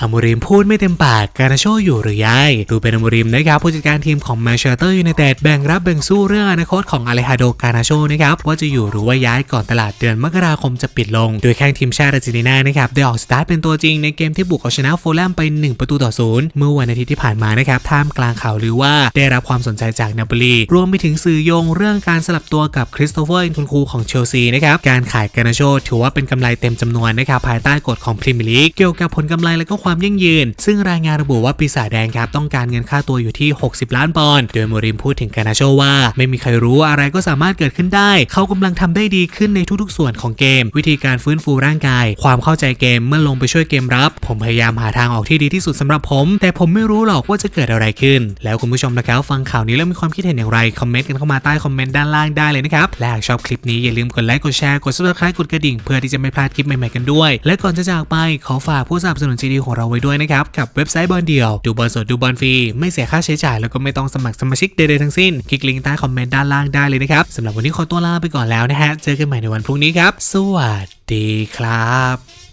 อามูริมพูดไม่เต็มปากการาโชอยู่หรือยัยดูเป็นอามูริมนะครับผู้จัดการทีมของแมนเชสเตอร์ยูไนเต็ดแบ่งรับแบ่งสู้เรื่องอนาคตของอเลฮาโดการาโชนะครับว่าจะอยู่หรือว่าย้ายก่อนตลาดเดือนมกราคมจะปิดลง โดยแข้งทีมชาติอาร์เจนตินานะครับได้ออกสตาร์ทเป็นตัวจริงในเกมที่บุกเอาชนะโฟแลมไป 1 ประตูต่อศูนย์เมื่อวันอาทิตย์ที่ผ่านมานะครับท่ามกลางข่าวลือว่าได้รับความสนใจจากนาโปลีรวมไปถึงสื่อโยงเรื่องการสลับตัวกับคริสโตเฟอร์อินทุนคูของเชลซีนะครับการขายการาโชถือว่าเป็นกำไรเต็มจำนวนนะครับภายใต้กฎของพรีเมียร์ลีกเกี่ยวกับผลกำไรและก็ความยั่งยืน ซึ่งรายงานระบุว่าปีศาจแดงครับต้องการเงินค่าตัวอยู่ที่ 60 ล้านปอนด์โดยโมริมพูดถึงกานาโชว่า ไม่มีใครรู้อะไรก็สามารถเกิดขึ้นได้ เขากำลังทำได้ดีขึ้นในทุกๆ ส่วนของเกม วิธีการฟื้นฟูร่างกาย ความเข้าใจเกมเมื่อลงไปช่วยเกมรับ ผมพยายามหาทางออกที่ดีที่สุดสำหรับผม แต่ผมไม่รู้หรอกว่าจะเกิดอะไรขึ้น แล้วคุณผู้ชมนะครับฟังข่าวนี้แล้วมีความคิดเห็นอย่างไรคอมเมนต์กันเข้ามาใต้คอมเมนต์ด้านล่างได้เลยนะครับและหากชอบคลิปนี้อย่าลืมกดไลค์กดแชร์กด subscribe กดกระดิ่งเพื่อที่จะไม่พลาดคลิปใหม่ๆกันด้วย และก่อนจะจากไปขอฝากผู้สนับสนุนดีของเราไว้ด้วยนะครับ กับเว็บไซต์บอลเดียว ดูบอลสดดูบอลฟรี ไม่เสียค่าใช้จ่ายแล้วก็ไม่ต้องสมัครสมาชิกใดๆทั้งสิ้น คลิกลิงก์ใต้คอมเมนต์ด้านล่างได้เลยนะครับสำหรับวันนี้ขอตัวลาไปก่อนแล้วนะฮะเจอกันใหม่ในวันพรุ่งนี้ครับ สวัสดีครับ